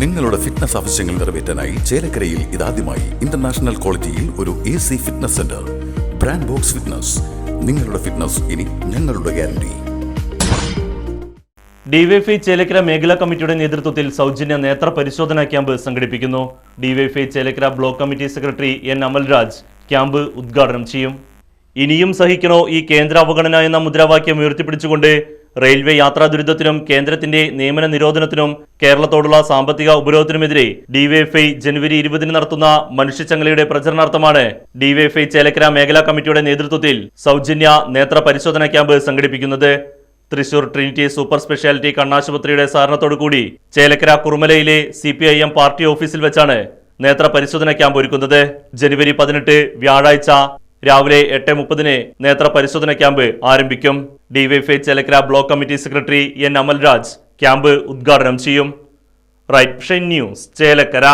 നിങ്ങളുടെ ഫിറ്റ്നസ് ആവശ്യങ്ങൾ നിറവേറ്റാനായി ചേലക്കരയിൽ ഇതാദ്യമായി ഇന്റർനാഷണൽ ക്വാളിറ്റിയിൽ ഒരു A C fitness centre brand Box Fitness നിങ്ങളുടെ ഫിറ്റ്നസ് ഇനി ഞങ്ങളുടെ ഗ്യാരണ്ടി ഡിവൈഫൈ ചേലക്കര മേഖലാ കമ്മിറ്റിയുടെ നേതൃത്വത്തിൽ സൗജന്യ നേത്ര പരിശോധനാ ക്യാമ്പ് സംഘടിപ്പിക്കുന്നു. DYFI Chelakkara block committee secretary N Amalraj camp ഉദ്ഘാടനം ചെയ്യും. ഇനിയും സഹിക്കണോ ഈ കേന്ദ്ര അവഗണന എന്ന മുദ്രാവാക്യം ഉയർത്തിപ്പിടിച്ചുകൊണ്ട് റെയിൽവേ യാത്രാ ദുരിതത്തിനും കേന്ദ്രത്തിന്റെ നിയമന നിരോധനത്തിനും കേരളത്തോടുള്ള സാമ്പത്തിക ഉപരോധത്തിനുമെതിരെ ഡിവൈഎഫ്ഐ ജനുവരി ഇരുപതിന് നടത്തുന്ന മനുഷ്യച്ചങ്ങലയുടെ പ്രചരണാർത്ഥമാണ് ഡിവൈഎഫ്ഐ ചേലക്കര മേഖലാ കമ്മിറ്റിയുടെ നേതൃത്വത്തിൽ സൗജന്യ നേത്ര പരിശോധനാ ക്യാമ്പ് സംഘടിപ്പിക്കുന്നത്. തൃശൂർ ട്രിനിറ്റി സൂപ്പർ സ്പെഷ്യാലിറ്റി കണ്ണാശുപത്രിയുടെ സഹകരണത്തോടുകൂടി Chelakkara കുറുമലയിലെ C P I M party ഓഫീസിൽ വെച്ചാണ് നേത്ര പരിശോധന ക്യാമ്പ് ഒരുക്കുന്നത്. ജനുവരി പതിനെട്ട് വ്യാഴാഴ്ച രാവിലെ എട്ട് മുപ്പതിന് നേത്ര പരിശോധന ക്യാമ്പ് ആരംഭിക്കും. DYFI Chelakkara block committee secretary N Amalraj camp ഉദ്ഘാടനം ചെയ്യും. Right News Chelakkara.